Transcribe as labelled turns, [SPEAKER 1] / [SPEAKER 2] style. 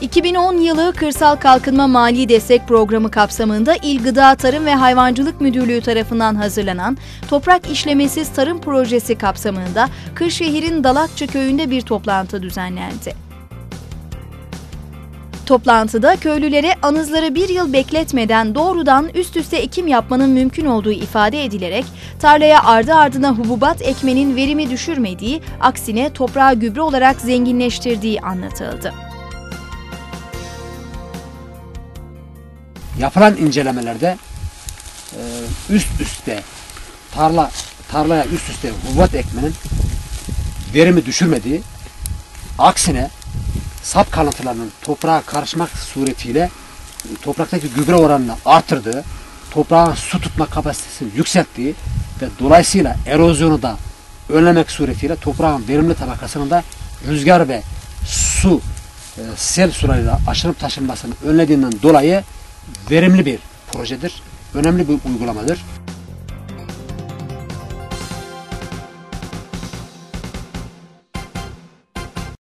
[SPEAKER 1] 2010 yılı Kırsal Kalkınma Mali Destek Programı kapsamında İl Gıda Tarım ve Hayvancılık Müdürlüğü tarafından hazırlanan Toprak İşlemesiz Tarım Projesi kapsamında Kırşehir'in Dalakçı köyünde bir toplantı düzenlendi. Toplantıda köylülere anızları bir yıl bekletmeden doğrudan üst üste ekim yapmanın mümkün olduğu ifade edilerek tarlaya ardı ardına hububat ekmenin verimi düşürmediği, aksine toprağı gübre olarak zenginleştirdiği anlatıldı.
[SPEAKER 2] Yapılan incelemelerde e, üst üste tarla tarlaya üst üste hububat ekmenin verimi düşürmediği aksine sap kalıntılarının toprağa karışmak suretiyle e, topraktaki gübre oranını artırdığı, toprağın su tutma kapasitesini yükselttiği ve dolayısıyla erozyonu da önlemek suretiyle toprağın verimli tabakasının da rüzgar ve su e, sel sularıyla aşınıp taşınmasını önlediğinden dolayı verimli bir projedir. Önemli bir uygulamadır.